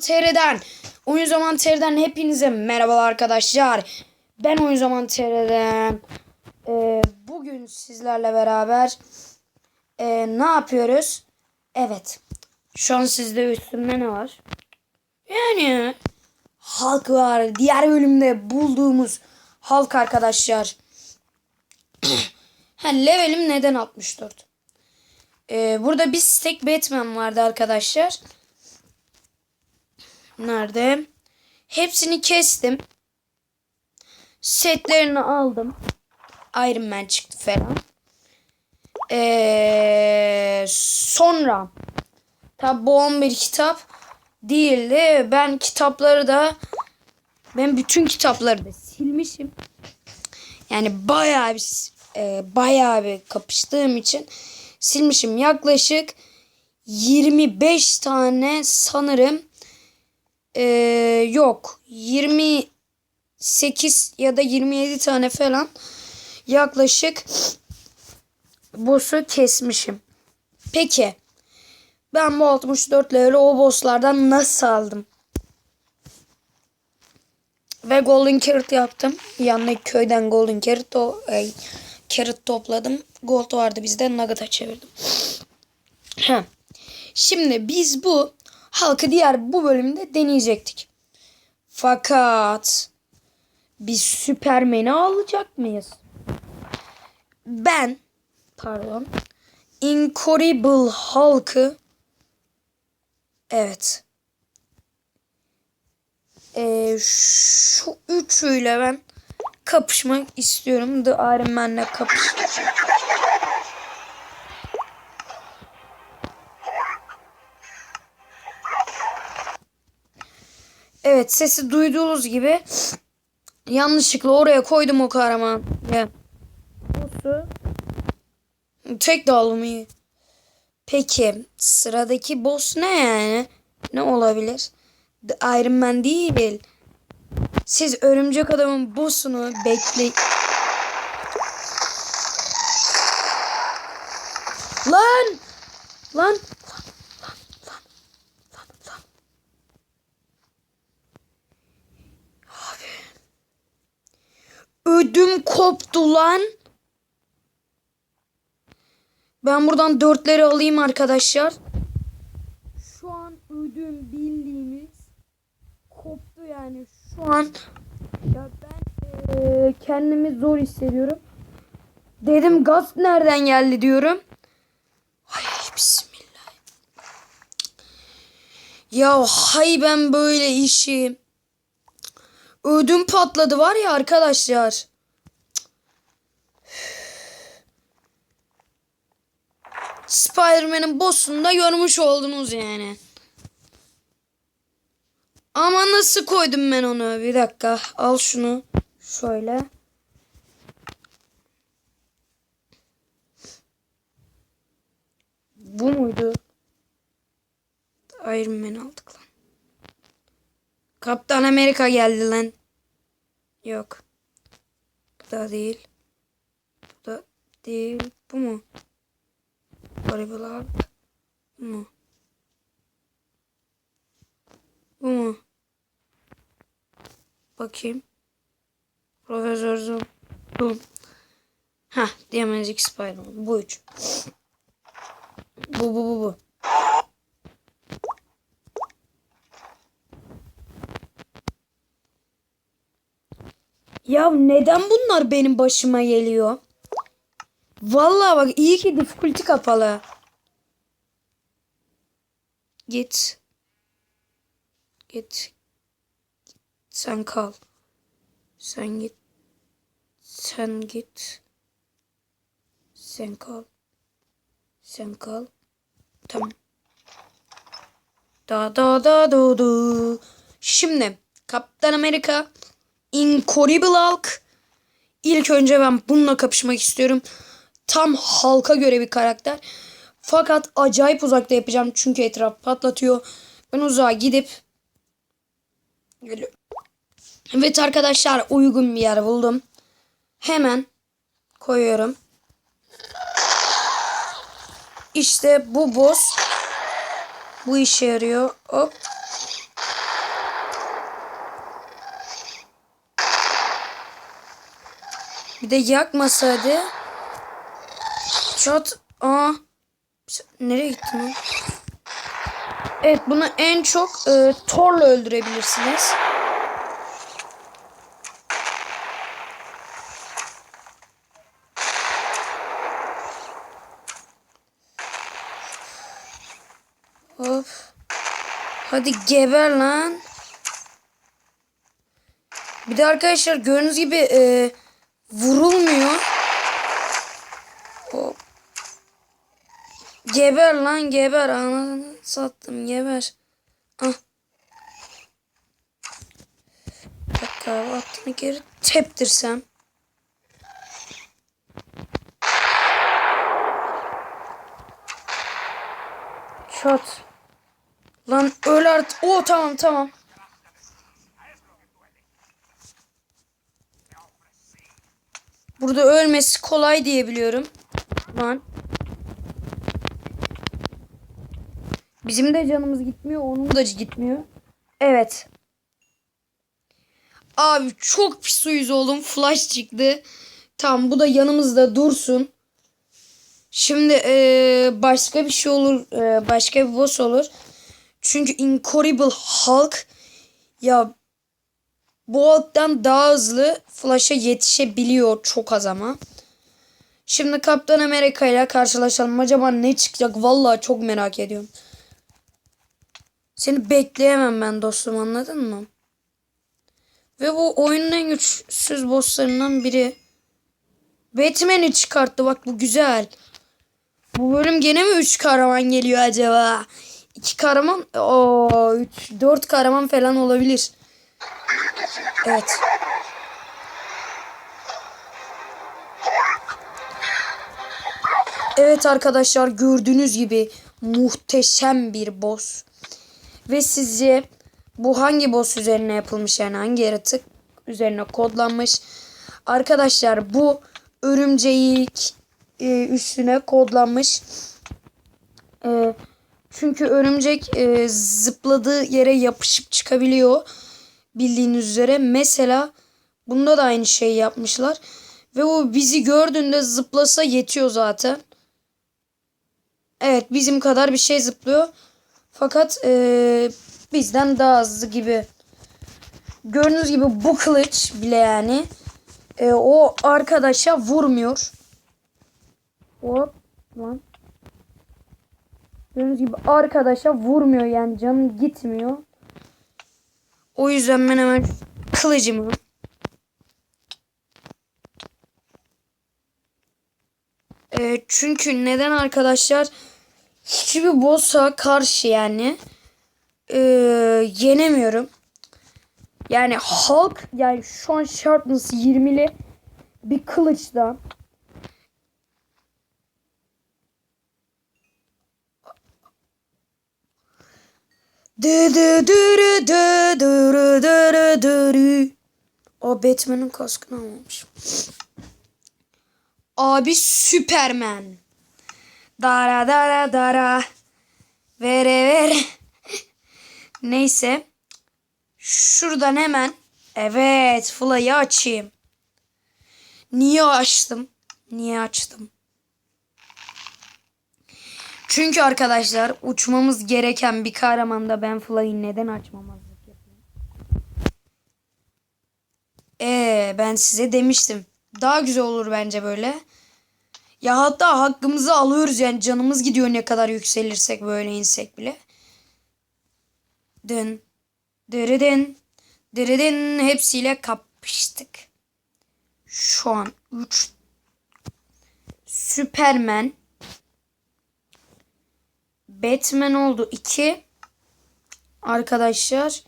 TR'den. Oyun Zaman TR'den hepinize merhabalar arkadaşlar. Ben Oyun Zaman TR'den. Ee, bugün sizlerle beraber ee, ne yapıyoruz? Evet. Şu an sizde üstümde ne var? Yani halk var. Diğer bölümde bulduğumuz halk arkadaşlar. ha, levelim neden 64? Ee, burada bir stack Batman vardı arkadaşlar. Nerede? Hepsini kestim. Setlerini aldım. Iron Man çıktı falan. Ee, sonra tabi bu 11 kitap değildi. Ben kitapları da ben bütün kitapları da silmişim. Yani bayağı bir e, bayağı bir kapıştığım için silmişim. Yaklaşık 25 tane sanırım ee, yok 28 ya da 27 tane falan yaklaşık boss'u kesmişim. Peki ben bu 64 level o boss'lardan nasıl aldım? Ve Golden Carrot yaptım. Yanındaki köyden Golden Carrot, o, e, carrot topladım. Gold vardı bizde Nugget'a çevirdim. Şimdi biz bu halkı diğer bu bölümde deneyecektik. Fakat biz Süpermen'i alacak mıyız? Ben pardon Incorrible halkı evet ee, şu üçüyle ben kapışmak istiyorum. The Iron Man'le kapış. Evet sesi duyduğunuz gibi yanlışlıkla oraya koydum o kahraman. Boss'u. Tek iyi. Peki sıradaki boss ne yani? Ne olabilir? The Iron Man değil. Siz örümcek adamın boss'unu bekle. Lan! Lan! Ödüm koptu lan. Ben buradan dörtleri alayım arkadaşlar. Şu an ödüm bildiğimiz koptu yani şu an. Ya ben eee, kendimi zor hissediyorum. Dedim gaz nereden geldi diyorum. Ay bismillah. Ya hay ben böyle işi. Ödüm patladı var ya arkadaşlar. Spider-Man'in boss'unu da görmüş oldunuz yani. Ama nasıl koydum ben onu? Bir dakika. Al şunu. Şöyle. Bu muydu? Iron Man aldık lan. Kaptan Amerika geldi lan. Yok. Bu da değil. Bu da değil. Bu mu? Hulk. Bu mu? Bu mu? Bakayım. Profesör Zoom. Bu. Hah. Diamond Spider-Man. Bu üç. Bu bu bu bu. Ya neden bunlar benim başıma geliyor? Vallahi bak iyi ki difficulty kapalı. Git. Git. Sen kal. Sen git. Sen git. Sen kal. Sen kal. Tamam. Da da da da da. Şimdi Kaptan Amerika Incredible Hulk. İlk önce ben bununla kapışmak istiyorum. Tam halka göre bir karakter. Fakat acayip uzakta yapacağım çünkü etraf patlatıyor. Ben uzağa gidip Geliyorum. Evet arkadaşlar uygun bir yer buldum. Hemen koyuyorum. İşte bu boss bu işe yarıyor. Hop. Bir de yakmasaydı. Çat. Aa. Nereye gitti lan? Evet bunu en çok e, Thor'la öldürebilirsiniz. Hop. Hadi geber lan. Bir de arkadaşlar gördüğünüz gibi e, vurulmuyor. Hop. Geber lan geber. Ananı sattım geber. Ah. Bir dakika attığını geri teptirsem. Çat. Lan öl artık. Oo tamam tamam. Burada ölmesi kolay diye biliyorum. Lan. Bizim de canımız gitmiyor. Onun da gitmiyor. Evet. Abi çok pis uyuz oldum. Flash çıktı. Tamam bu da yanımızda dursun. Şimdi eee, başka bir şey olur. eee, başka bir boss olur. Çünkü Incorrible Hulk ya bu Hulk'tan daha hızlı Flash'a yetişebiliyor çok az ama. Şimdi Kaptan Amerika ile karşılaşalım. Acaba ne çıkacak? Vallahi çok merak ediyorum. Seni bekleyemem ben dostum anladın mı? Ve bu oyunun en güçsüz bosslarından biri. Batman'i çıkarttı bak bu güzel. Bu bölüm gene mi 3 kahraman geliyor acaba? 2 kahraman, o 3 4 kahraman falan olabilir. Evet. Evet arkadaşlar gördüğünüz gibi muhteşem bir boss. Ve sizce bu hangi boss üzerine yapılmış yani hangi yaratık üzerine kodlanmış? Arkadaşlar bu örümcek e, üstüne kodlanmış. E, çünkü örümcek e, zıpladığı yere yapışıp çıkabiliyor. Bildiğiniz üzere. Mesela bunda da aynı şeyi yapmışlar. Ve o bizi gördüğünde zıplasa yetiyor zaten. Evet bizim kadar bir şey zıplıyor. Fakat e, bizden daha hızlı gibi. Gördüğünüz gibi bu kılıç bile yani e, o arkadaşa vurmuyor. Hop lan. Gördüğünüz gibi arkadaşa vurmuyor yani canım gitmiyor. O yüzden ben hemen kılıcımı E, çünkü neden arkadaşlar hiçbir boss'a karşı yani e, yenemiyorum. Yani Hulk yani şu an Sharpness 20'li bir kılıçla Dırı dı dırı dırı dırı. O Batman'in kaskını almamış. Abi Süpermen. Dara dara dara. Vere vere. Neyse. Şuradan hemen. Evet. Fly'ı açayım. Niye açtım? Niye açtım? Çünkü arkadaşlar uçmamız gereken bir kahramanda ben Fly'ı neden açmamazlık yapıyorum? Ee, ben size demiştim. Daha güzel olur bence böyle. Ya hatta hakkımızı alıyoruz yani canımız gidiyor ne kadar yükselirsek böyle insek bile. Dın. Dırıdın. Dırıdın. Hepsiyle kapıştık. Şu an 3 Süpermen Batman oldu 2 Arkadaşlar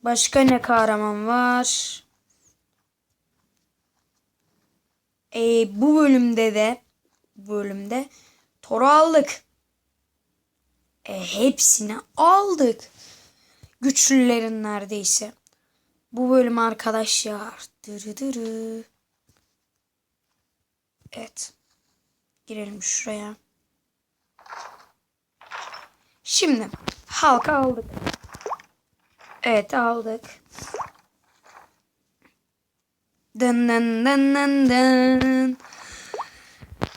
Başka ne kahraman var? Ee, bu bölümde de bu bölümde Thor'u aldık. E, hepsini aldık. Güçlülerin neredeyse. Bu bölüm arkadaşlar. Dırı dırı. Evet. Girelim şuraya. Şimdi halka aldık. Evet aldık. Dın dın dın dın dın.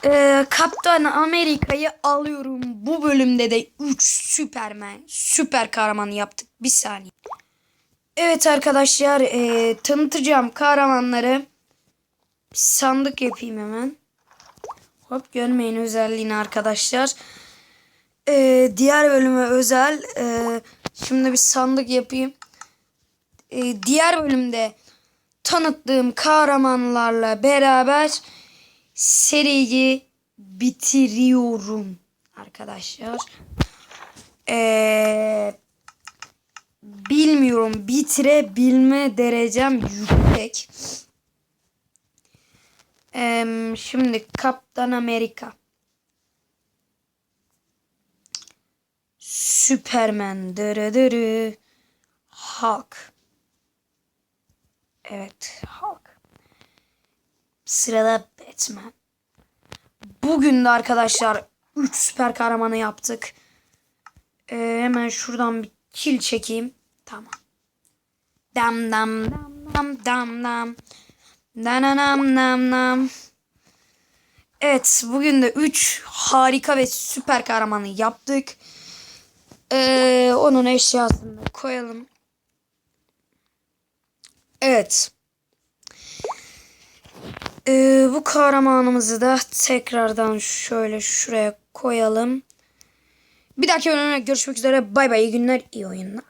Ee, Kaptan Amerika'yı alıyorum. Bu bölümde de 3 Süpermen, süper kahraman yaptık. Bir saniye. Evet arkadaşlar ee, tanıtacağım kahramanları. Bir sandık yapayım hemen. Hop görmeyin özelliğini arkadaşlar. Ee, diğer bölüme özel. ee, şimdi bir sandık yapayım. Ee, diğer bölümde tanıttığım kahramanlarla beraber seriyi bitiriyorum arkadaşlar. Ee, bilmiyorum bitirebilme derecem yüksek. Ee, şimdi Kaptan Amerika. Superman. Dırı dırı. Hulk. Evet Hulk. Sırada Batman. Bugün de arkadaşlar 3 süper kahramanı yaptık. Ee, hemen şuradan bir kill çekeyim. Tamam. Dam dam dam dam dam dam. Dananam nam nam. Evet bugün de 3 harika ve süper kahramanı yaptık. Ee, onun eşyasını koyalım. Evet. Ee, bu kahramanımızı da tekrardan şöyle şuraya koyalım. Bir dahaki bölümde görüşmek üzere. Bay bay iyi günler iyi oyunlar.